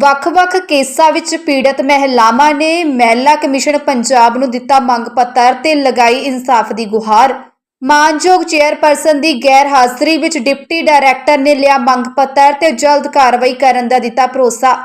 ਵੱਖ-ਵੱਖ ਕੇਸਾਂ ਵਿੱਚ ਪੀੜਤ ਮਹਿਲਾਵਾਂ ਨੇ ਮਹਿਲਾ ਕਮਿਸ਼ਨ ਪੰਜਾਬ ਨੂੰ ਦਿੱਤਾ ਮੰਗ ਪੱਤਰ ਤੇ ਲਗਾਈ ਇਨਸਾਫ ਦੀ ਗੁਹਾਰ। ਮਾਨਯੋਗ ਚੇਅਰਪਰਸਨ ਦੀ ਗੈਰ ਹਾਜ਼ਰੀ ਵਿੱਚ ਡਿਪਟੀ ਡਾਇਰੈਕਟਰ ਨੇ ਲਿਆ ਮੰਗ ਪੱਤਰ ਤੇ ਜਲਦ ਕਾਰਵਾਈ ਕਰਨ ਦਾ ਦਿੱਤਾ ਭਰੋਸਾ।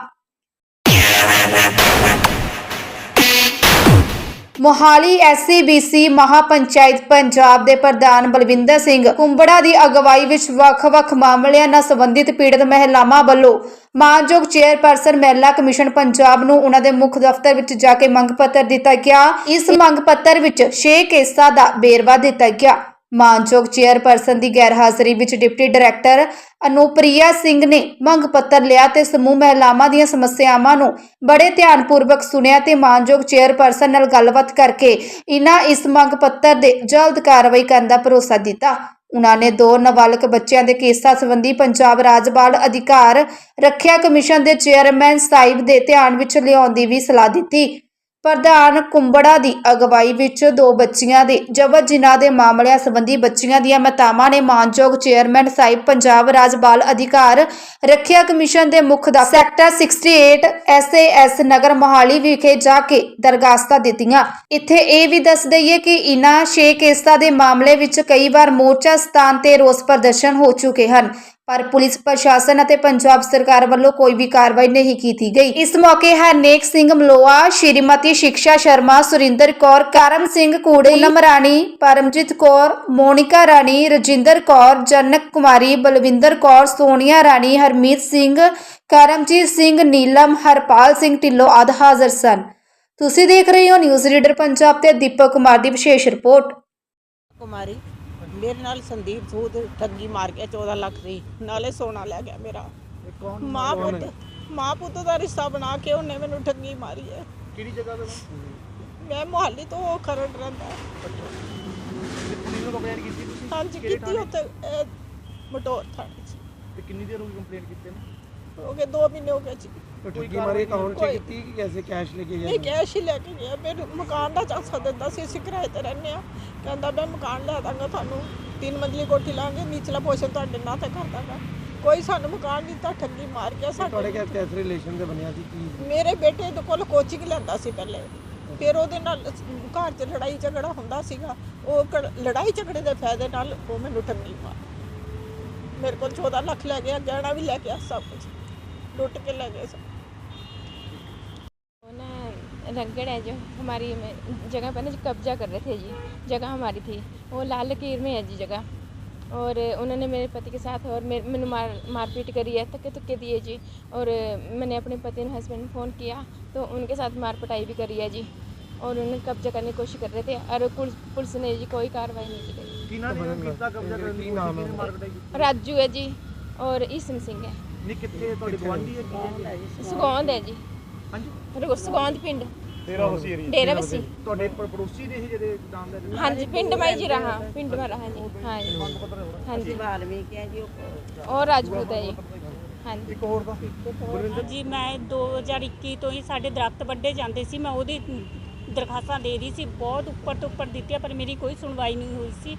ਮੋਹਾਲੀ ਐਸਸੀਬੀਸੀ ਮਹਾਪੰਚਾਇਤ ਪੰਜਾਬ ਦੇ ਪ੍ਰਧਾਨ ਬਲਵਿੰਦਰ ਸਿੰਘ ਕੁੰਬੜਾ ਦੀ ਅਗਵਾਈ ਵਿੱਚ ਵੱਖ-ਵੱਖ ਮਾਮਲਿਆਂ ਨਾਲ ਸੰਬੰਧਿਤ ਪੀੜਤ ਮਹਿਲਾਵਾਂ ਵੱਲੋਂ ਮਾਨਯੋਗ ਚੇਅਰਪਰਸਨ ਮਹਿਲਾ ਕਮਿਸ਼ਨ ਪੰਜਾਬ ਨੂੰ ਉਹਨਾਂ ਦੇ ਮੁੱਖ ਦਫ਼ਤਰ ਵਿੱਚ ਜਾ ਕੇ ਮੰਗ ਪੱਤਰ ਦਿੱਤਾ ਗਿਆ। ਇਸ ਮੰਗ ਪੱਤਰ ਵਿੱਚ 6 ਕੇਸਾਂ ਦਾ ਵੇਰਵਾ ਦਿੱਤਾ ਗਿਆ। ਮਾਨਯੋਗ ਚੇਅਰਪਰਸਨ ਦੀ ਗੈਰਹਾਜ਼ਰੀ ਵਿੱਚ ਡਿਪਟੀ ਡਾਇਰੈਕਟਰ ਅਨੂਪ੍ਰਿਆ ਸਿੰਘ ਨੇ ਮੰਗ ਪੱਤਰ ਲਿਆ ਤੇ ਸਮੂਹ ਮਹਿਲਾਵਾਂ ਦੀਆਂ ਸਮੱਸਿਆਵਾਂ ਨੂੰ ਬੜੇ ਧਿਆਨਪੂਰਵਕ ਸੁਣਿਆ ਤੇ ਮਾਨਯੋਗ ਚੇਅਰਪਰਸਨ ਨਾਲ ਗੱਲਬਾਤ ਕਰਕੇ ਇਹਨਾਂ ਇਸ ਮੰਗ ਪੱਤਰ ਦੇ ਜਲਦ ਕਾਰਵਾਈ ਕਰਨ ਦਾ ਭਰੋਸਾ ਦਿੱਤਾ। ਉਨ੍ਹਾਂ ਨੇ ਦੋ ਨਾਬਾਲਗ ਬੱਚਿਆਂ ਦੇ ਕੇਸਾਂ ਸੰਬੰਧੀ ਪੰਜਾਬ ਰਾਜ ਬਾਲ ਅਧਿਕਾਰ ਰੱਖਿਆ ਕਮਿਸ਼ਨ ਦੇ ਚੇਅਰਮੈਨ ਸਾਹਿਬ ਦੇ ਧਿਆਨ ਵਿੱਚ ਲਿਆਉਣ ਦੀ ਵੀ ਸਲਾਹ ਦਿੱਤੀ। ਪ੍ਰਧਾਨ ਕੁੰਬੜਾ ਦੀ ਅਗਵਾਈ ਵਿੱਚ ਦੋ ਬੱਚੀਆਂ ਦੇ ਜਬਰ ਜਿਨ੍ਹਾਂ ਦੇ ਮਾਮਲਿਆਂ ਸੰਬੰਧੀ ਬੱਚੀਆਂ ਦੀਆਂ ਮਾਤਾਵਾਂ ਨੇ ਮਾਨਯੋਗ ਚੇਅਰਮੈਨ ਸਾਹਿਬ ਪੰਜਾਬ ਰਾਜ ਬਾਲ ਅਧਿਕਾਰ ਰੱਖਿਆ ਕਮਿਸ਼ਨ ਦੇ ਮੁੱਖ ਦਾ ਸੈਕਟਰ 68 ਐਸਏਐਸ ਨਗਰ ਮੋਹਾਲੀ ਵਿਖੇ ਜਾ ਕੇ ਦਰਗਾਸਤਾਂ ਦਿੱਤੀਆਂ। ਇੱਥੇ ਇਹ ਵੀ ਦੱਸ ਦਈਏ ਕਿ ਇਨ੍ਹਾਂ 6 ਕੇਸਾਂ ਦੇ ਮਾਮਲੇ ਵਿੱਚ ਕਈ ਵਾਰ ਮੋਰਚਾ ਸਥਾਨ ਤੇ ਰੋਸ ਪ੍ਰਦਰਸ਼ਨ ਹੋ ਚੁੱਕੇ ਹਨ। ਪਰ ਪੁਲਿਸ ਪ੍ਰਸ਼ਾਸਨ ਅਤੇ ਪੰਜਾਬ ਸਰਕਾਰ ਵੱਲੋਂ ਕੋਈ ਵੀ ਕਾਰਵਾਈ ਨਹੀਂ ਕੀਤੀ ਗਈ। ਇਸ ਮੌਕੇ ਹਰਨੇਕ ਸਿੰਘ ਮਲੋਆ, ਸ਼੍ਰੀਮਤੀ ਸ਼ਿਕਸ਼ਾ ਸ਼ਰਮਾ, ਸੁਰਿੰਦਰ ਕੌਰ, ਕਰਮ ਸਿੰਘ ਕੂੜੇ, ਪੂਨਮ ਰਾਣੀ, ਪਰਮਜੀਤ ਕੌਰ, ਮੋਨਿਕਾ ਰਾਣੀ, ਰਜਿੰਦਰ ਕੌਰ, ਜਨਕ ਕੁਮਾਰੀ, ਬਲਵਿੰਦਰ ਕੌਰ, ਸੋਨੀਆ ਰਾਣੀ, ਹਰਮੀਤ ਸਿੰਘ, ਕਰਮਜੀਤ ਸਿੰਘ, ਨੀਲਮ, ਹਰਪਾਲ ਸਿੰਘ ਢਿੱਲੋਂ ਆਦਿ ਹਾਜ਼ਰ ਸਨ। ਤੁਸੀਂ ਦੇਖ ਰਹੇ ਹੋ ਨਿਊਜ਼ ਰੀਡਰ ਪੰਜਾਬ ਤੇ ਦੀਪਕ ਕੁਮਾਰ ਦੀ ਵਿਸ਼ੇਸ਼ ਰਿਪੋਰਟ। ਕੁਮਾਰੀ ਮੇਰੇ ਨਾਲ ਸੰਦੀਪ ਸੂਦ ਠੱਗੀ ਮਾਰ ਗਿਆ 14 ਲੱਖ ਦੀ ਨਾਲੇ ਸੋਨਾ ਲੈ ਗਿਆ ਮੇਰਾ। ਮਾਂ ਪੁੱਤ ਮਾਂ ਪੁੱਤ ਦਾ ਰਿਸ਼ਤਾ ਬਣਾ ਕੇ ਉਹਨੇ ਮੈਨੂੰ ਠੱਗੀ ਮਾਰੀ ਹੈ। ਕਿਹੜੀ ਜਗ੍ਹਾ ਤੇ? ਮੈਂ ਮੁਹੱਲੀ ਤੋਂ ਉਹ ਖਰੜ ਰਹਿੰਦਾ। ਪੁਲਿਸ ਨੂੰ ਕੰਪਲੇਂਟ ਕੀਤੀ ਤੁਸੀਂ? ਹਾਂਜੀ ਕੀਤੀ ਉੱਥੇ ਮਟੋਰ ਥਾਣੇ 'ਚ। ਤੇ ਕਿੰਨੀ ਦੇਰ ਹੋ ਗਈ ਕੰਪਲੇਂਟ ਕੀਤੇ ਨੇ ਹੋ ਗਏ 2 ਮਹੀਨੇ ਹੋ ਗਏ ਜੀ ਠੱਗੀ ਮਾਰੇ ਅਕਾਊਂਟ ਕੋਈ- ਕੀਤੀ ਕਿ ਕੈਸੇ ਕੈਸ਼ ਲੈ ਕੇ ਇਹ ਕੈਸ਼ ਹੀ ਲੈ ਕੇ ਗਿਆ ਮੈਨੂੰ ਮਕਾਨ ਦਾ ਚਾਂਸਾ ਦਿੰਦਾ ਸੀ ਅਸੀਂ ਕਿਰਾਏ ਤੇ ਰਹਿੰਦੇ ਆ ਕਹਿੰਦਾ ਮੈਂ ਮਕਾਨ ਲੈ ਦਾਂਗਾ ਤੁਹਾਨੂੰ। ਤਿੰਨ ਮੰਜ਼ਲੀ ਕੋਠੀ ਲਾਂਗੇ ਨੀਚਲਾ ਪੋਸ਼ਨ ਤੁਹਾਡੇ ਨਾਂ ਤੇ ਕਰ ਦਾਂਗਾ। ਕੋਈ ਸਾਨੂੰ ਮਕਾਨ ਨਹੀਂ ਦਿੱਤਾ ਠੱਗੀ ਮਾਰ ਗਿਆ ਤੁਹਾਡੇ ਸਾਡੇ ਕਿਸ ਕਿਸ ਰਿਲੇਸ਼ਨ ਦੇ ਬਣਿਆ ਸੀ? ਕੀ? ਮੇਰੇ ਬੇਟੇ ਦੇ ਕੋਲ ਕੋਚਿੰਗ ਲੈਂਦਾ ਸੀ ਪਹਿਲੇ। ਫਿਰ ਉਹਦੇ ਨਾਲ ਘਰ 'ਚ ਲੜਾਈ ਝਗੜਾ ਹੁੰਦਾ ਸੀਗਾ। ਉਹ ਲੜਾਈ ਝਗੜੇ ਦੇ ਫਾਇਦੇ ਨਾਲ ਉਹ ਮੈਨੂੰ ਠੱਗੀ ਮਾਰ। ਮੇਰੇ ਕੋਲ 14 ਲੱਖ ਲੈ ਗਿਆ ਗਹਿਣਾ ਵੀ ਲੈ ਗਿਆ ਸਭ ਕੁਝ लुट के लगे सब। रंगड़ है जो हमारी जगह पर ना जो कब्जा कर रहे थे जी जगह हमारी थी। वो लाल लकीर में है जी जगह। और उन्होंने मेरे पति के साथ और मेरे मैंने मार मारपीट करी है तक्के थके दिए जी। और मैंने अपने पति ने हस्बैंड फ़ोन किया तो उनके साथ मार पटाई भी करी है जी। और उन्होंने कब्जा करने की कोशिश कर रहे थे और पुलिस ने जी कोई कार्रवाई नहीं की? राजू है जी और ईसम सिंह है। ਨਹੀਂ ਕਿੱਥੇ ਤੁਹਾਡੇ ਗਵਾਂਢੀ ਹੈ? ਕੀ ਹੈ? ਸੁਗੌਂਦ ਹੈ ਜੀ। ਹਾਂਜੀ? ਰੁ- ਸੁਗੌਂਦ ਪਿੰਡ। ਤੇਰਾ ਵਸੀ ਏਰੀਆ ਡੇਰਾ ਬੱਸੀ ਤੁਹਾਡੇ ਪ- ਪੜੋਸੀ ਨੇ ਇਹ ਜਿਹੜੇ ਨਾਮ ਦਾ ਹਾਂਜੀ ਪਿੰਡ ਮੈਂ ਜੀ ਰਹਾ ਪਿੰਡ ਮੈਂ ਰਹਾ ਜੀ ਹਾਂ ਹਾਂਜੀ। ਵਾਲਮੀਕਿ ਹੈ ਜੀ ਉਹ ਔਰ ਰਾਜਪੂਤ ਹੈ ਜੀ। ਹਾਂਜੀ। ਇੱਕ ਹੋਰ ਦਾ ਜੀ ਮੈਂ 2021 ਤੋਂ ਹੀ ਸਾਡੇ ਦਰਖਤ ਵੱਢੇ ਜਾਂਦੇ ਸੀ ਮੈਂ ਉਹਦੀ ਦਰਖਾਸਤਾਂ ਦੇ ਰਹੀ ਸੀ, ਬਹੁਤ ਉੱਪਰ ਤੋਂ ਉੱਪਰ ਦਿੱਤੀਆਂ, ਪਰ ਮੇਰੀ ਕੋਈ ਸੁਣਵਾਈ ਨਹੀਂ ਹੋਈ ਸੀ।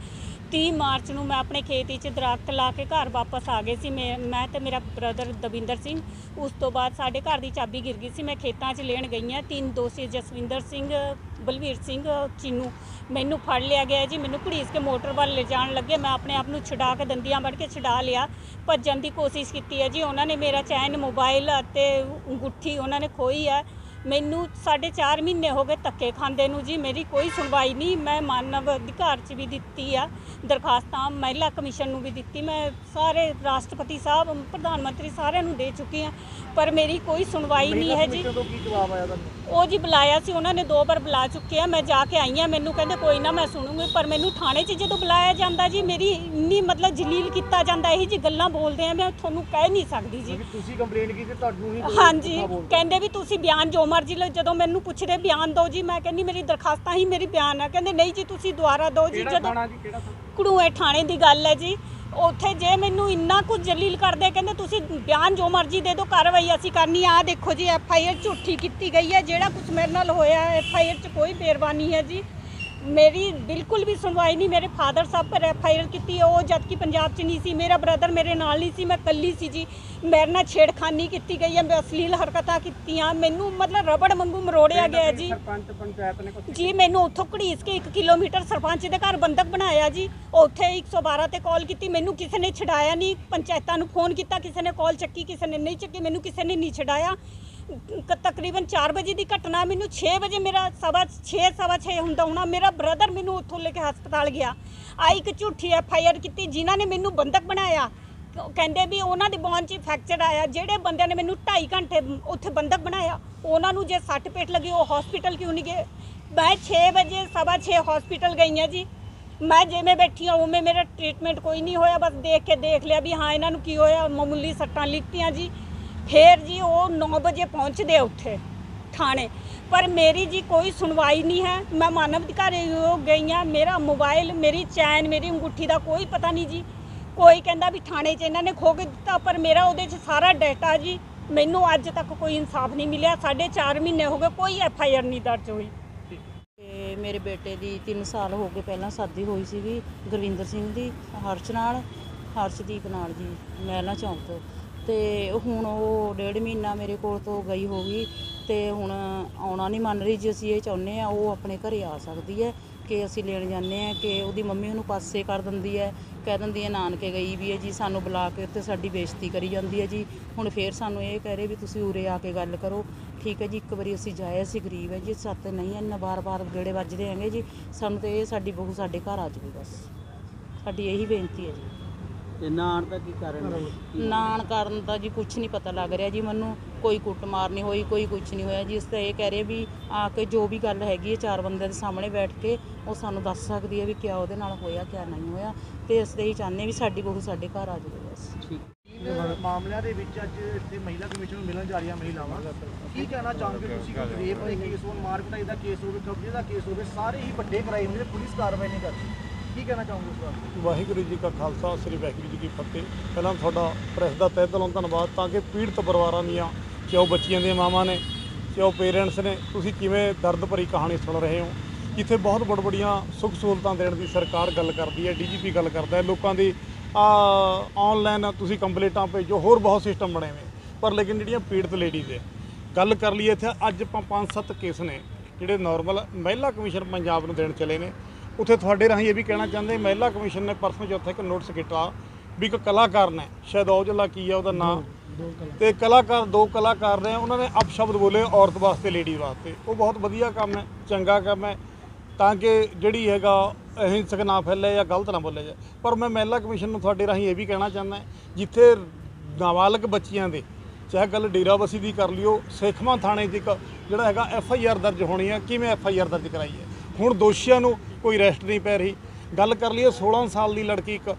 30 ਮਾਰਚ ਨੂੰ ਮੈਂ ਆਪਣੇ ਖੇਤ ਵਿੱਚ ਦਰਖਤ ਲਾ ਕੇ ਘਰ ਵਾਪਸ ਆ ਗਏ ਸੀ। ਮੈਂ ਮੈਂ ਤੇ ਮੇਰਾ ਬ੍ਰਦਰ ਦਵਿੰਦਰ ਸਿੰਘ, ਉਸ ਤੋਂ ਬਾਅਦ ਸਾਡੇ ਘਰ ਦੀ ਚਾਬੀ ਗਿਰ ਗਈ ਸੀ। ਮੈਂ ਖੇਤਾਂ 'ਚ ਲੈਣ ਗਈ ਹਾਂ। ਤਿੰਨ ਦੋਸਤ ਜਸਵਿੰਦਰ ਸਿੰਘ, ਬਲਵੀਰ ਸਿੰਘ, ਚੀਨੂ, ਮੈਨੂੰ ਫੜ ਲਿਆ ਗਿਆ ਜੀ। ਮੈਨੂੰ ਘੜੀਸ ਕੇ ਮੋਟਰ ਵੱਲ ਲੈ ਜਾਣ ਲੱਗੇ। ਮੈਂ ਆਪਣੇ ਆਪ ਨੂੰ ਛੁਡਾ ਕੇ ਦੰਦੀਆਂ ਵੜ ਕੇ ਛਡਾ ਲਿਆ। ਭੱਜਣ ਦੀ ਕੋਸ਼ਿਸ਼ ਕੀਤੀ ਹੈ ਜੀ। ਉਹਨਾਂ ਨੇ ਮੇਰਾ ਚੈਨ ਮੋਬਾਈਲ ਅਤੇ ਅੰਗੂਠੀ ਉਹਨਾਂ ਨੇ ਖੋਈ ਹੈ। ਮੈਨੂੰ ਸਾਢੇ ਚਾਰ ਮਹੀਨੇ ਹੋ ਗਏ ਧੱਕੇ ਖਾਂਦੇ ਨੂੰ ਜੀ ਮੇਰੀ ਕੋਈ ਸੁਣਵਾਈ ਨਹੀਂ। ਮੈਂ ਮਾਨਵ ਅਧਿਕਾਰ 'ਚ ਵੀ ਦਿੱਤੀ ਆ ਦਰਖਾਸਤਾਂ ਮਹਿਲਾ ਕਮਿਸ਼ਨ ਨੂੰ ਵੀ ਦਿੱਤੀ। ਮੈਂ ਸਾਰੇ ਰਾਸ਼ਟਰਪਤੀ ਸਾਹਿਬ ਪ੍ਰਧਾਨ ਮੰਤਰੀ ਸਾਰਿਆਂ ਨੂੰ ਦੇ ਚੁੱਕੀ ਆ ਪਰ ਮੇਰੀ ਕੋਈ ਸੁਣਵਾਈ ਨਹੀਂ ਹੈ ਜੀ। ਕਦੋਂ ਕੀ ਜਵਾਬ ਆਇਆ ਤੁਹਾਨੂੰ? ਉਹ ਜੀ ਬੁਲਾਇਆ ਸੀ ਉਹਨਾਂ ਨੇ ਦੋ ਵਾਰ ਬੁਲਾ ਚੁੱਕੇ ਆ। ਮੈਂ ਜਾ ਕੇ ਆਈ ਆ ਮੈਨੂੰ ਕਹਿੰਦੇ ਕੋਈ ਨਾ ਮੈਂ ਸੁਣੂੰਗੀ ਪਰ ਮੈਨੂੰ ਥਾਣੇ 'ਚ ਜਦੋਂ ਬੁਲਾਇਆ ਜਾਂਦਾ ਜੀ ਮੇਰੀ ਇੰਨੀ ਮਤਲਬ ਜਲੀਲ ਕੀਤਾ ਜਾਂਦਾ ਇਹੀ ਜੀ ਗੱਲਾਂ ਬੋਲਦੇ ਆ ਮੈਂ ਤੁਹਾਨੂੰ ਕਹਿ ਨਹੀਂ ਸਕਦੀ ਜੀ। ਤੁਸੀਂ ਕੰਪਲੇਂਟ ਕੀਤੀ ਤੁਹਾਨੂੰ ਹੀ ਹਾਂਜੀ। ਕਹਿੰਦੇ ਵੀ ਤੁਸੀਂ ਬਿਆਨ ਜੋ ਮਰਜ਼ੀ ਲਓ ਜਦੋਂ ਮੈਨੂੰ ਪੁੱਛਦੇ ਬਿਆਨ ਦਿਓ ਜੀ ਮੈਂ ਕਹਿੰਦੀ ਮੇਰੀ ਦਰਖਾਸਤਾਂ ਹੀ ਮੇਰੀ ਬਿਆਨ ਆ। ਕਹਿੰਦੇ ਨਹੀਂ ਜੀ ਤੁਸੀਂ ਦੁਬਾਰਾ ਦਿਓ ਜੀ ਕਿਹੜਾ ਜਦੋਂ ਥਾਣਾ ਜੀ ਕਿਹੜਾ ਥਾਣਾ? ਕੜੂਏ ਥਾਣੇ ਦੀ ਗੱਲ ਹੈ ਜੀ। ਉੱਥੇ ਜੇ ਮੈਨੂੰ ਇੰਨਾ ਕੁਝ ਜਲੀਲ ਕਰਦੇ ਕਹਿੰਦੇ ਤੁਸੀਂ ਬਿਆਨ ਜੋ ਮਰਜ਼ੀ ਦੇ ਦਿਓ ਕਾਰਵਾਈ ਅਸੀਂ ਕਰਨੀ ਆ। ਆਹ ਦੇਖੋ ਜੀ ਐਫ ਆਈ ਆਰ ਝੂਠੀ ਕੀਤੀ ਗਈ ਹੈ। ਜਿਹੜਾ ਕੁਝ ਮੇਰੇ ਨਾਲ ਹੋਇਆ ਐਫ ਆਈ ਆਰ 'ਚ ਕੋਈ ਬੇਰਵਾਨੀ ਹੈ ਜੀ। ਮੇਰੀ ਬਿਲਕੁਲ ਵੀ ਸੁਣਵਾਈ ਨਹੀਂ। ਮੇਰੇ ਫਾਦਰ ਸਾਹਿਬ ਪਰ ਐਫ ਆਈ ਆਰ ਕੀਤੀ ਉਹ ਜਦ ਕਿ ਪੰਜਾਬ 'ਚ ਨਹੀਂ ਸੀ। ਮੇਰਾ ਬ੍ਰਦਰ ਮੇਰੇ ਨਾਲ ਨਹੀਂ ਸੀ। ਮੈਂ ਇਕੱਲੀ ਸੀ ਜੀ। ਮੇਰੇ ਨਾਲ ਛੇੜਖਾਨੀ ਕੀਤੀ ਗਈ ਹੈ। ਮੈਂ ਅਸ਼ਲੀਲ ਹਰਕਤਾਂ ਕੀਤੀਆਂ। ਮੈਨੂੰ ਮਤਲਬ ਰਬੜ ਵਾਂਗੂ ਮਰੋੜਿਆ ਗਿਆ ਜੀ। ਸਰਪੰਚ ਪੰਚਾਇਤ ਨੇ ਜੀ ਮੈਨੂੰ ਉੱਥੋਂ ਘੜੀਸ ਕੇ 1 ਕਿਲੋਮੀਟਰ ਸਰਪੰਚ ਦੇ ਘਰ ਬੰਦਕ ਬਣਾਇਆ ਜੀ। ਉੱਥੇ 112 ਤੇ ਕਾਲ ਕੀਤੀ। ਮੈਨੂੰ ਕਿਸੇ ਨੇ ਛਡਾਇਆ ਨਹੀਂ। ਪੰਚਾਇਤਾਂ ਨੂੰ ਫੋਨ ਕੀਤਾ। ਕਿਸੇ ਨੇ ਕਾਲ ਚੱਕੀ। ਕਿਸੇ ਨੇ ਨਹੀਂ ਚੱਕੀ। ਮੈਨੂੰ ਕਿਸੇ ਨੇ ਨਹੀਂ ਛਡਾਇਆ। ਤਕਰੀਬਨ 4 ਵਜੇ ਦੀ ਘਟਨਾ, ਮੈਨੂੰ 6 ਵਜੇ ਮੇਰਾ ਸਵਾ 6 ਸਵਾ 6 ਹੁੰਦਾ ਹੋਣਾ, ਮੇਰਾ ਬ੍ਰਦਰ ਮੈਨੂੰ ਉੱਥੋਂ ਲੈ ਕੇ ਹਸਪਤਾਲ ਗਿਆ। ਆਈ ਇੱਕ ਝੂਠੀ ਐਫ ਆਈ ਆਰ ਕੀਤੀ, ਜਿਨ੍ਹਾਂ ਨੇ ਮੈਨੂੰ ਬੰਦਕ ਬਣਾਇਆ। ਕਹਿੰਦੇ ਵੀ ਉਹਨਾਂ ਦੇ ਬੌਨ 'ਚ ਫ੍ਰੈਕਚਰ ਆਇਆ, ਜਿਹੜੇ ਬੰਦਿਆਂ ਨੇ ਮੈਨੂੰ 2.5 ਘੰਟੇ ਉੱਥੇ ਬੰਦਕ ਬਣਾਇਆ, ਉਹਨਾਂ ਨੂੰ ਜੇ ਸੱਟ ਪੇਟ ਲੱਗੀ, ਉਹ ਹਸਪੀਟਲ ਕਿਉਂ ਨਹੀਂ ਗਏ? ਮੈਂ 6 ਵਜੇ, ਸਵਾ 6 ਹਸਪੀਟਲ ਗਈ ਹਾਂ ਜੀ। ਮੈਂ ਜਿਵੇਂ ਬੈਠੀ ਹਾਂ, ਉਵੇਂ ਮੇਰਾ ਟ੍ਰੀਟਮੈਂਟ ਕੋਈ ਨਹੀਂ ਹੋਇਆ, ਬਸ ਦੇਖ ਕੇ ਦੇਖ ਲਿਆ ਵੀ ਹਾਂ, ਇਹਨਾਂ ਨੂੰ ਕੀ ਹੋਇਆ, ਮਾਮੂਲੀ ਸੱਟਾਂ ਲਿਖਤੀਆਂ ਜੀ। ਫੇਰ ਜੀ ਉਹ 9 ਵਜੇ ਪਹੁੰਚਦੇ ਆ ਉੱਥੇ ਥਾਣੇ। ਪਰ ਮੇਰੀ ਜੀ ਕੋਈ ਸੁਣਵਾਈ ਨਹੀਂ ਹੈ। ਮੈਂ ਮਾਨਵ ਅਧਿਕਾਰੀ ਨੂੰ ਗਈ ਹਾਂ ਮੇਰਾ ਮੋਬਾਈਲ, ਮੇਰੀ ਚੈਨ, ਮੇਰੀ ਅੰਗੂਠੀ ਦਾ ਕੋਈ ਪਤਾ ਨਹੀਂ ਜੀ। ਕੋਈ ਕਹਿੰਦਾ ਵੀ ਥਾਣੇ 'ਚ ਇਹਨਾਂ ਨੇ ਖੋ ਕੇ ਦਿੱਤਾ, ਪਰ ਮੇਰਾ ਉਹਦੇ 'ਚ ਸਾਰਾ ਡਾਟਾ ਜੀ, ਮੈਨੂੰ ਅੱਜ ਤੱਕ ਕੋਈ ਇਨਸਾਫ ਨਹੀਂ ਮਿਲਿਆ। ਸਾਢੇ ਚਾਰ ਮਹੀਨੇ ਹੋ ਗਏ, ਕੋਈ ਐਫ ਆਈ ਆਰ ਨਹੀਂ ਦਰਜ ਹੋਈ। ਤੇ ਮੇਰੇ ਬੇਟੇ ਦੀ 3 ਸਾਲ ਹੋ ਗਏ ਪਹਿਲਾਂ ਸ਼ਾਦੀ ਹੋਈ ਸੀਗੀ, ਗੁਰਵਿੰਦਰ ਸਿੰਘ ਦੀ, ਹਰਸ਼ ਨਾਲ, ਹਰਸ਼ਦੀਪ ਨਾਲ ਜੀ ਮਹਿਲਾ ਚੌਂਕ ਤੋਂ। ਤੇ ਹੁਣ ਉਹ ਡੇਢ ਮਹੀਨਾ ਮੇਰੇ ਕੋਲ ਤੋਂ ਗਈ ਹੋਗੀ ਤੇ ਹੁਣ ਆਉਣਾ ਨਹੀਂ ਮੰਨ ਰਹੀ ਜੀ ਅਸੀਂ ਇਹ ਚਾਹੁੰਦੇ ਆ ਉਹ ਆਪਣੇ ਘਰੇ ਆ ਸਕਦੀ ਹੈ ਕਿ ਅਸੀਂ ਲੈਣ ਜਾਂਦੇ ਆ ਕਿ ਉਹਦੀ ਮੰਮੀ ਉਹਨੂੰ ਪਾਸੇ ਕਰ ਦਿੰਦੀ ਹੈ, ਕਹਿ ਦਿੰਦੀ ਹੈ ਨਾਨਕੇ ਗਈ ਵੀ ਹੈ ਜੀ, ਸਾਨੂੰ ਬੁਲਾ ਕੇ ਉੱਤੇ ਸਾਡੀ ਬੇਇੱਜ਼ਤੀ ਕਰੀ ਜਾਂਦੀ ਹੈ ਜੀ। ਹੁਣ ਫੇਰ ਸਾਨੂੰ ਇਹ ਕਹਿ ਰਹੇ ਵੀ ਤੁਸੀਂ ਉਰੇ ਆ ਕੇ ਗੱਲ ਕਰੋ। ਠੀਕ ਹੈ ਜੀ, ਇੱਕ ਵਾਰੀ ਅਸੀਂ ਜਾਏ ਅਸੀਂ ਗਰੀਬ ਹੈ ਜੀ, ਸੱਤ ਨਹੀਂ, ਇੰਨਾ ਬਾਰ-ਬਾਰ ਗੇੜੇ ਵੱਜਦੇ ਹੈਗੇ ਜੀ। ਸਾਨੂੰ ਤੇ ਇਹ ਸਾਡੀ ਬਹੂ ਸਾਡੇ ਘਰ ਆ ਜਾਵੇ ਬਸ। ਸਾਡੀ ਇਹੀ ਬੇਨਤੀ ਹੈ ਜੀ। ਤੇ ਨਾਨ ਦਾ ਕੀ ਕਾਰਨ ਹੈ? ਨਾਨ ਕਰਨ ਦਾ ਜੀ ਕੁਝ ਨਹੀਂ ਪਤਾ ਲੱਗ ਰਿਹਾ ਜੀ ਮੈਨੂੰ ਕੋਈ ਕੁੱਟਮਾਰ ਨਹੀਂ ਹੋਈ ਕੋਈ ਕੁਝ ਨਹੀਂ ਹੋਇਆ ਜੀ। ਇਸ ਤਾਂ ਇਹ ਕਹਿ ਰਹੇ ਵੀ ਆ ਕੇ ਜੋ ਵੀ ਗੱਲ ਹੈਗੀ ਹੈ ਚਾਰ ਬੰਦਿਆਂ ਦੇ ਸਾਹਮਣੇ ਬੈਠ ਕੇ ਉਹ ਸਾਨੂੰ ਦੱਸ ਸਕਦੀ ਹੈ ਵੀ ਕਿਆ ਉਹਦੇ ਨਾਲ ਹੋਇਆ ਕਿਆ ਨਹੀਂ ਹੋਇਆ। ਤੇ ਅਸੀਂ ਤਾਂ ਇਹ ਚਾਹੁੰਦੇ ਵੀ ਸਾਡੀ ਬਹੂ ਸਾਡੇ ਘਰ ਆ ਜਾਵੇ ਬਸ। ਠੀਕ। ਮਾਮਲਿਆਂ ਦੇ ਵਿੱਚ ਅੱਜ ਇੱਥੇ ਮਹਿਲਾ ਕਮਿਸ਼ਨ ਨੂੰ ਮਿਲਣ ਜਾ ਰਹੀਆਂ ਮਹਿਲਾਵਾਂ। ਕੀ ਕਹਿਣਾ ਚਾਹੋਗੇ ਤੁਸੀਂ? ਕਿ ਰੇਪ ਦੇ ਕੇਸ ਹੋਣ ਮਾਰਕਟਾਈ ਦਾ ਕੇਸ ਹੋਵੇ ਕਬਜ਼ੇ ਦਾ ਕੇਸ ਹੋਵੇ ਸਾਰੇ ਹੀ ਵੱਡੇ ਕ੍ਰਾਈਮ ਨੇ ਪੁਲਿਸ ਕਾਰਵਾਈ ਨਹੀਂ ਕਰਦੀ। ਕੀ ਕਹਿਣਾ ਚਾਹੋਗੇ ਇਸ ਬਾਰੇ? ਵਾਹਿਗੁਰੂ ਜੀ ਕਾ ਖਾਲਸਾ, ਸ੍ਰੀ ਵਾਹਿਗੁਰੂ ਜੀ ਕੀ ਫਤਿਹ। ਪਹਿਲਾਂ ਤੁਹਾਡਾ ਪ੍ਰੈਸ ਦਾ ਤਹਿ ਦਿਲੋਂ ਧੰਨਵਾਦ, ਤਾਂ ਕਿ ਪੀੜਤ ਪਰਿਵਾਰਾਂ ਦੀਆਂ ਚਾਹੇ ਬੱਚੀਆਂ ਦੀਆਂ ਮਾਵਾਂ ਨੇ ਚਾਹੇ ਪੇਰੈਂਟਸ ਨੇ, ਤੁਸੀਂ ਕਿਵੇਂ ਦਰਦ ਭਰੀ ਕਹਾਣੀ ਸੁਣ ਰਹੇ ਹੋ? ਜਿੱਥੇ ਬਹੁਤ ਬੜਬੜੀਆਂ ਸੁੱਖ ਸਹੂਲਤਾਂ ਦੇਣ ਦੀ ਸਰਕਾਰ ਗੱਲ ਕਰਦੀ ਹੈ ਡੀਜੀਪੀ ਗੱਲ ਕਰਦਾ ਹੈ, ਲੋਕਾਂ ਦੀ, ਆ ਆਨਲਾਈਨ ਤੁਸੀਂ ਕੰਪਲੇਂਟਾਂ ਭੇਜੋ, ਹੋਰ ਬਹੁਤ ਸਿਸਟਮ ਬਣੇ ਹੋਏ। ਪਰ ਲੇਕਿਨ ਜਿਹੜੀਆਂ ਪੀੜਤ ਲੇਡੀਜ਼ ਹੈ ਗੱਲ ਕਰ ਲਈਏ ਇੱਥੇ ਅੱਜ ਆਪਾਂ ਪੰਜ ਸੱਤ ਕੇਸ ਨੇ, ਜਿਹੜੇ ਨਾਰਮਲ ਮਹਿਲਾ ਕਮਿਸ਼ਨ ਪੰਜਾਬ ਨੂੰ ਦੇਣ ਚਲੇ ਨੇ। ਉੱਥੇ ਤੁਹਾਡੇ ਰਾਹੀਂ ਇਹ ਵੀ ਕਹਿਣਾ ਚਾਹੁੰਦੇ ਮਹਿਲਾ ਕਮਿਸ਼ਨ ਨੇ ਪਰਸੋਂ ਚੌਥੇ ਇੱਕ ਨੋਟਿਸ ਕੀਤਾ ਵੀ ਇੱਕ ਕਲਾਕਾਰ ਨੇ, ਸ਼ਾਇਦ ਔਜਲਾ ਕੀ ਹੈ ਉਹਦਾ ਨਾਮ ਤੇ ਕਲਾਕਾਰ, ਦੋ ਕਲਾਕਾਰ ਨੇ, ਉਹਨਾਂ ਨੇ ਅਪਸ਼ਬਦ ਬੋਲੇ ਔਰਤ ਵਾਸਤੇ, ਲੇਡੀ ਵਾਸਤੇ। ਉਹ ਬਹੁਤ ਵਧੀਆ ਕੰਮ ਹੈ, ਚੰਗਾ ਕੰਮ ਹੈ, ਤਾਂ ਕਿ ਜਿਹੜੀ ਹੈਗਾ ਅਹਿੰਸਕ ਨਾ ਫੈਲੇ ਜਾਂ ਗਲਤ ਨਾ ਬੋਲੇ ਜਾਏ। ਪਰ ਮੈਂ ਮਹਿਲਾ ਕਮਿਸ਼ਨ ਨੂੰ ਤੁਹਾਡੇ ਰਾਹੀਂ ਇਹ ਵੀ ਕਹਿਣਾ ਚਾਹੁੰਦਾ ਜਿੱਥੇ ਨਾਬਾਲਗ ਬੱਚੀਆਂ ਦੇ, ਚਾਹੇ ਗੱਲ ਡੇਰਾਬੱਸੀ ਦੀ ਕਰ ਲਿਓ, ਸੇਖਵਾਂ ਥਾਣੇ 'ਚ ਇੱਕ ਜਿਹੜਾ ਹੈਗਾ ਐਫ ਆਈ ਆਰ ਦਰਜ ਹੋਣੀ ਹੈ ਕਿਵੇਂ ਐਫ ਆਈ ਆਰ ਦਰਜ ਕਰਾਈ ਹੈ ਹੁਣ ਦੋਸ਼ੀਆਂ ਨੂੰ ਕੋਈ ਰੈਸਟ ਨਹੀਂ ਪੈ ਰਹੀ। ਗੱਲ ਕਰ ਲਈਏ 16 ਸਾਲ ਦੀ ਲੜਕੀ ਇੱਕ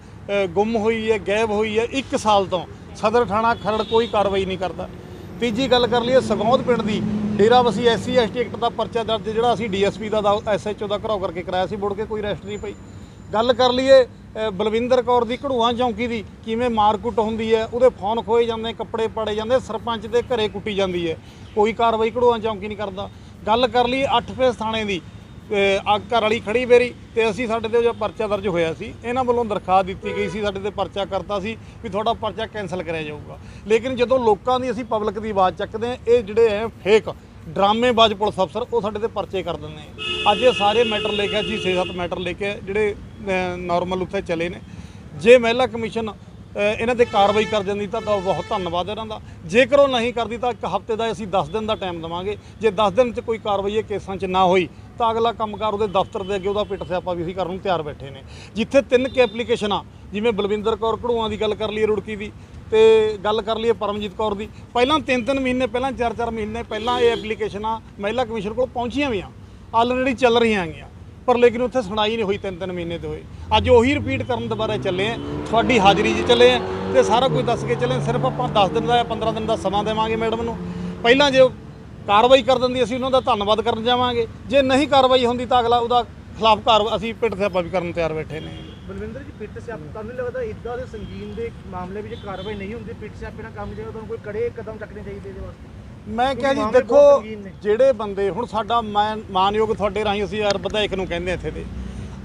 ਗੁੰਮ ਹੋਈ ਹੈ, ਗਾਇਬ ਹੋਈ ਹੈ 1 ਸਾਲ ਤੋਂ। ਸਦਰ ਥਾਣਾ ਖਰੜ ਕੋਈ ਕਾਰਵਾਈ ਨਹੀਂ ਕਰਦਾ। ਤੀਜੀ ਗੱਲ ਕਰ ਲਈਏ, ਸਗੌਂਦ ਪਿੰਡ ਦੀ ਡੇਰਾਬੱਸੀ ਐਸਸੀ, ਐਸਟੀ ਐਕਟ ਦਾ ਪਰਚਾ ਦਰਜ, ਜਿਹੜਾ ਅਸੀਂ ਡੀਐਸਪੀ ਦਾ ਐਸਐਚਓ ਦਾ ਘਰਾਓ ਕਰਕੇ ਕਰਾਇਆ ਸੀ, ਮੁੜ ਕੇ ਕੋਈ ਰੈਸਟ ਨਹੀਂ ਪਈ। ਗੱਲ ਕਰ ਲਈਏ ਬਲਵਿੰਦਰ ਕੌਰ ਦੀ ਘੜੂਆਂ ਚੌਂਕੀ ਦੀ, ਕਿਵੇਂ ਮਾਰਕੁੱਟ ਹੁੰਦੀ ਹੈ, ਉਹਦੇ ਫੋਨ ਖੋਏ ਜਾਂਦੇ, ਕੱਪੜੇ ਪਾੜੇ ਜਾਂਦੇ, ਸਰਪੰਚ ਦੇ ਘਰੇ ਕੁੱਟੀ ਜਾਂਦੀ ਹੈ। ਕੋਈ ਕਾਰਵਾਈ ਘੜੂਆਂ ਚੌਂਕੀ ਨਹੀਂ ਕਰਦਾ। ਗੱਲ ਕਰ ਲਈਏ 8 ਫੇਸ ਥਾਣੇ ਦੀ ਆ ਘਰ ਵਾਲੀ ਖੜੀ ਮੇਰੀ ਤੇ ਅਸੀਂ ਸਾਡੇ ਤੇ ਜੋ ਪਰਚਾ ਦਰਜ ਹੋਇਆ ਸੀ, ਇਹਨਾਂ ਵੱਲੋਂ ਦਰਖਾਸਤ ਦਿੱਤੀ ਗਈ ਸੀ, ਸਾਡੇ ਤੇ ਪਰਚਾ ਕਰਤਾ ਸੀ ਵੀ ਤੁਹਾਡਾ ਪਰਚਾ ਕੈਨਸਲ ਕਰਿਆ ਜਾਊਗਾ। ਲੇਕਿਨ ਜਦੋਂ ਲੋਕਾਂ ਦੀ ਅਸੀਂ ਪਬਲਿਕ ਦੀ ਆਵਾਜ਼ ਚੱਕਦੇ ਹਾਂ, ਇਹ ਜਿਹੜੇ ਹੈ ਫੇਕ ਡਰਾਮੇਬਾਜ਼ ਪੁਲਿਸ ਅਫਸਰ ਉਹ ਸਾਡੇ ਤੇ ਪਰਚੇ ਕਰ ਦਿੰਦੇ ਆ ਅੱਜ ਇਹ ਸਾਰੇ ਮੈਟਰ ਲੈ ਕੇ ਅਸੀਂ 6-7 ਮੈਟਰ ਲੈ ਕੇ ਜਿਹੜੇ ਨਾਰਮਲ ਉੱਥੇ ਚਲੇ ਨੇ। ਜੇ ਮਹਿਲਾ ਕਮਿਸ਼ਨ ਇਹਨਾਂ ਤੇ ਕਾਰਵਾਈ ਕਰ ਜਾਂਦੀ ਤਾਂ ਬਹੁਤ ਧੰਨਵਾਦ ਇਹਨਾਂ ਦਾ। ਜੇਕਰ ਉਹ ਨਹੀਂ ਕਰਦੀ ਤਾਂ ਇੱਕ ਹਫ਼ਤੇ ਦਾ ਅਸੀਂ 10 ਦਿਨ ਦਾ ਟਾਈਮ ਦੇਵਾਂਗੇ। ਜੇ 10 ਦਿਨ 'ਚ ਕੋਈ ਕਾਰਵਾਈ ਇਹ ਕੇਸਾਂ 'ਚ ਨਾ ਹੋਈ ਤਾਂ ਅਗਲਾ ਕੰਮਕਾਰ ਉਹਦੇ ਦਫ਼ਤਰ ਦੇ ਅੱਗੇ, ਉਹਦਾ ਪਿੱਟ ਸਿਆਪਾ ਵੀ ਅਸੀਂ ਕਰਨ ਨੂੰ ਤਿਆਰ ਬੈਠੇ ਨੇ। ਜਿੱਥੇ ਤਿੰਨ ਕੇ ਐਪਲੀਕੇਸ਼ਨਾਂ ਜਿਵੇਂ ਬਲਵਿੰਦਰ ਕੌਰ ਘੜੂਆਂ ਦੀ ਗੱਲ ਕਰ ਲਈਏ ਰੁੜਕੀ ਦੀ ਤੇ ਗੱਲ ਕਰ ਲਈਏ ਪਰਮਜੀਤ ਕੌਰ ਦੀ, ਪਹਿਲਾਂ ਤਿੰਨ ਤਿੰਨ ਮਹੀਨੇ, ਪਹਿਲਾਂ ਚਾਰ ਚਾਰ ਮਹੀਨੇ, ਪਹਿਲਾਂ ਇਹ ਐਪਲੀਕੇਸ਼ਨਾਂ ਮਹਿਲਾ ਕਮਿਸ਼ਨ ਕੋਲ ਪਹੁੰਚੀਆਂ ਵੀ ਆ। ਆਲਰੇਡੀ ਚੱਲ ਰਹੀਆਂ ਹੈਗੀਆਂ, ਪਰ ਲੇਕਿਨ ਉੱਥੇ ਸੁਣਾਈ ਨਹੀਂ ਹੋਈ ਤਿੰਨ ਤਿੰਨ ਮਹੀਨੇ ਤੇ ਹੋਏ। ਅੱਜ ਉਹੀ ਰਿਪੀਟ ਕਰਨ ਦੁਬਾਰਾ ਚੱਲੇ ਆ, ਤੁਹਾਡੀ ਹਾਜ਼ਰੀ 'ਚ ਚੱਲੇ ਆ ਤੇ ਸਾਰਾ ਕੁਝ ਦੱਸ ਕੇ ਚੱਲੇ ਸਿਰਫ ਆਪਾਂ 10 ਦਿਨ ਦਾ ਜਾਂ 15 ਦਿਨ ਦਾ ਸਮਾਂ ਦੇਵਾਂਗੇ ਮੈਡਮ ਨੂੰ। ਪਹਿਲਾਂ ਜੇ ਕਾਰਵਾਈ ਕਰ ਦਿੰਦੀ ਅਸੀਂ ਉਹਨਾਂ ਦਾ ਧੰਨਵਾਦ ਕਰਨ ਜਾਵਾਂਗੇ। ਜੇ ਨਹੀਂ ਕਾਰਵਾਈ ਹੁੰਦੀ ਤਾਂ ਅਗਲਾ ਉਹਦਾ ਖਿਲਾਫ ਕਾਰ ਅਸੀਂ ਪਿੱਟ ਸਿਆਪਾ ਵੀ ਕਰਨ ਨੂੰ ਤਿਆਰ ਬੈਠੇ ਨੇ। ਬਲਵਿੰਦਰ ਜੀ ਪਿੱਟ ਸਿਆਪ ਤੁਹਾਨੂੰ ਨਹੀਂ ਲੱਗਦਾ ਇਦਾਂ ਦੇ ਸੰਗੀਨ ਦੇ ਮਾਮਲੇ ਵਿੱਚ ਕਾਰਵਾਈ ਨਹੀਂ ਹੁੰਦੀ? ਪਿੱਟ ਸਿਆਪੇ ਨਾਲ ਕੰਮ ਜਿਹੜਾ ਤੁਹਾਨੂੰ ਕੋਈ ਕੜੇ ਕਦਮ ਚੱਕਣੇ ਚਾਹੀਦੇ ਇਹਦੇ ਵਾਸਤੇ? ਮੈਂ ਕਿਹਾ ਜੀ ਦੇਖੋ। ਜਿਹੜੇ ਬੰਦੇ ਹੁਣ ਸਾਡਾ ਮਾਨ- ਮਾਨਯੋਗ ਤੁਹਾਡੇ ਰਾਹੀਂ ਅਸੀਂ ਯਾਰ ਵਿਧਾਇਕ ਨੂੰ ਕਹਿੰਦੇ ਇੱਥੇ ਦੇ।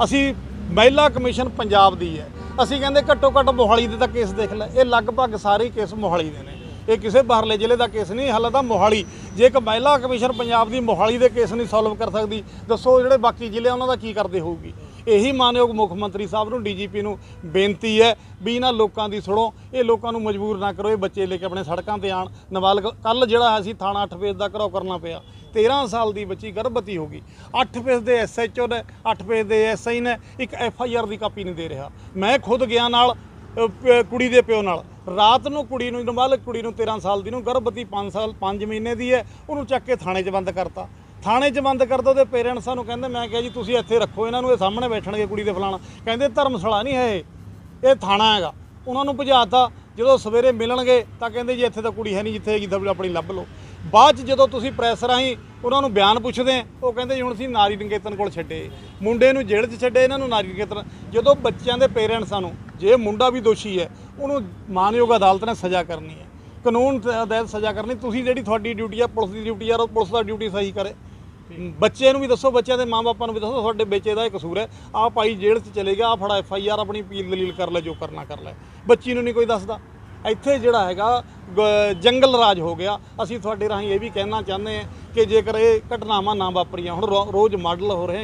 ਅਸੀਂ ਮਹਿਲਾ ਕਮਿਸ਼ਨ ਪੰਜਾਬ ਦੀ ਹੈ। ਅਸੀਂ ਕਹਿੰਦੇ ਘੱਟੋ ਘੱਟ ਮੋਹਾਲੀ ਦੇ ਤਾਂ ਕੇਸ ਦੇਖ ਲੈ। ਇਹ ਲਗਭਗ ਸਾਰੇ ਕੇਸ ਮੋਹਾਲੀ ਦੇ ਨੇ। ਇਹ ਕਿਸੇ ਬਾਹਰਲੇ ਜ਼ਿਲ੍ਹੇ ਦਾ ਕੇਸ ਨਹੀਂ ਹਾਲੇ ਤਾਂ ਮੋਹਾਲੀ ਜੇ ਇੱਕ ਮਹਿਲਾ ਕਮਿਸ਼ਨ ਪੰਜਾਬ ਦੀ ਮੋਹਾਲੀ ਦੇ ਕੇਸ ਨਹੀਂ ਸੋਲਵ ਕਰ ਸਕਦੀ ਦੱਸੋ ਜਿਹੜੇ ਬਾਕੀ ਜ਼ਿਲ੍ਹੇ ਆ, ਉਹਨਾਂ ਦਾ ਕੀ ਕਰਦੇ ਹੋਊਗੀ? ਇਹੀ ਮਾਨਯੋਗ ਮੁੱਖ ਮੰਤਰੀ ਸਾਹਿਬ ਨੂੰ ਡੀਜੀਪੀ ਨੂੰ ਬੇਨਤੀ ਹੈ ਵੀ ਇਹਨਾਂ ਲੋਕਾਂ ਦੀ ਸੁਣੋ ਇਹ ਲੋਕਾਂ ਨੂੰ ਮਜਬੂਰ ਨਾ ਕਰੋ ਇਹ ਬੱਚੇ ਲੈ ਕੇ ਆਪਣੇ ਸੜਕਾਂ ਤੇ ਆਣ ਨਵਾਲਗ ਕੱਲ ਜਿਹੜਾ ਅਸੀਂ ਥਾਣਾ 8 ਫੇਸ ਦਾ ਘਰਾਓ ਕਰਨਾ ਪਿਆ। 13 ਸਾਲ ਦੀ ਬੱਚੀ ਗਰਭਵਤੀ ਹੋ ਗਈ। 8 ਫੇਸ ਦੇ ਐਸਐਚਓ ਨੇ 8 ਫੇਸ ਦੇ ਐਸਆਈ ਨੇ ਇੱਕ ਐਫਆਈਆਰ ਦੀ ਕਾਪੀ ਨਹੀਂ ਦੇ ਰਿਹਾ। ਮੈਂ ਖੁਦ ਗਿਆ ਨਾਲ ਕੁੜੀ ਦੇ ਪਿਓ ਨਾਲ। ਰਾਤ ਨੂੰ ਕੁੜੀ ਨੂੰ ਨਾਬਾਲਗ ਕੁੜੀ ਨੂੰ 13 ਸਾਲ ਦੀ ਨੂੰ, ਗਰਭਵਤੀ 5 ਸਾਲ 5 ਮਹੀਨੇ ਦੀ ਹੈ, ਉਹਨੂੰ ਚੱਕ ਕੇ ਥਾਣੇ 'ਚ ਬੰਦ ਕਰਤਾ। ਥਾਣੇ 'ਚ ਬੰਦ ਕਰਤਾ ਉਹਦੇ ਪੇਰੈਂਟਸਾਂ ਨੂੰ ਕਹਿੰਦੇ, ਮੈਂ ਕਿਹਾ ਜੀ, ਤੁਸੀਂ ਇੱਥੇ ਰੱਖੋ, ਇਹਨਾਂ ਨੂੰ ਇਹ ਸਾਹਮਣੇ ਬੈਠਣਗੇ ਕੁੜੀ ਦੇ ਫਲਾਣਾ। ਕਹਿੰਦੇ, ਧਰਮਸ਼ਾਲਾ ਨਹੀਂ ਹੈ ਇਹ। ਥਾਣਾ ਹੈਗਾ। ਉਹਨਾਂ ਨੂੰ ਭਜਾਤਾ ਜਦੋਂ ਸਵੇਰੇ ਮਿਲਣਗੇ, ਤਾਂ ਕਹਿੰਦੇ ਜੀ, ਇੱਥੇ ਤਾਂ ਕੁੜੀ ਹੈ ਨਹੀਂ, ਜਿੱਥੇ ਹੈਗੀ ਆਪਣੀ ਲੱਭ ਲਓ। ਬਾਅਦ 'ਚ ਜਦੋਂ ਤੁਸੀਂ ਪ੍ਰੈਸ ਰਾਹੀਂ ਉਹਨਾਂ ਨੂੰ ਬਿਆਨ ਪੁੱਛਦੇ ਉਹ ਕਹਿੰਦੇ ਜੀ ਹੁਣ ਅਸੀਂ ਨਾਰੀ ਨਿਕੇਤਨ ਕੋਲ ਛੱਡੇ। ਮੁੰਡੇ ਨੂੰ ਜੇਲ੍ਹ 'ਚ ਛੱਡੇ, ਇਹਨਾਂ ਨੂੰ ਨਾਰੀ ਨਿਕੇਤਨ। ਜਦੋਂ ਬੱਚਿਆਂ ਦੇ ਪੇਰੈਂਟਸਾਂ ਨੂੰ ਜੇ ਮੁੰਡਾ ਵੀ ਦੋਸ਼ੀ ਹੈ, ਉਹਨੂੰ ਮਾਨਯੋਗ ਅਦਾਲਤ ਨੇ ਸਜ਼ਾ ਕਰਨੀ ਹੈ। ਕਾਨੂੰਨ ਤਹਿਤ ਸਜ਼ਾ ਕਰਨੀ, ਤੁਸੀਂ ਜਿਹੜੀ ਤੁਹਾਡੀ ਡਿਊਟੀ ਆ, ਪੁਲਿਸ ਦੀ ਡਿਊਟੀ ਆ ਉਹ ਪੁਲਿਸ ਦਾ ਡਿਊਟੀ ਸਹੀ ਕਰੇ। ਬੱਚੇ ਨੂੰ ਵੀ ਦੱਸੋ, ਬੱਚਿਆਂ ਦੇ ਮਾਪਿਆਂ ਨੂੰ ਵੀ ਦੱਸੋ, ਤੁਹਾਡੇ ਬੱਚੇ ਦਾ ਇਹ ਕਸੂਰ ਹੈ। ਆ ਭਾਈ ਜੇਲ੍ਹ 'ਚ ਚਲੇ ਗਿਆ ਆ ਫੜਾ ਐਫ ਆਈ ਆਰ ਆਪਣੀ ਅਪੀਲ ਦਲੀਲ ਕਰ ਲੈ, ਜੋ ਕਰਨਾ ਕਰ ਲੈ। ਬੱਚੀ ਨੂੰ ਨਹੀਂ ਕੋਈ ਦੱਸਦਾ। ਇੱਥੇ ਜਿਹੜਾ ਹੈਗਾ, ਗ- ਜੰਗਲ ਰਾਜ ਹੋ ਗਿਆ। ਅਸੀਂ ਤੁਹਾਡੇ ਰਾਹੀਂ ਇਹ ਵੀ ਕਹਿਣਾ ਚਾਹੁੰਦੇ ਹਾਂ ਕਿ ਜੇਕਰ ਇਹ ਘਟਨਾਵਾਂ ਨਾ ਵਾਪਰੀਆਂ, ਹੁਣ ਰੋ- ਰੋਜ਼ ਮਾਡਲ ਹੋ ਰਹੇ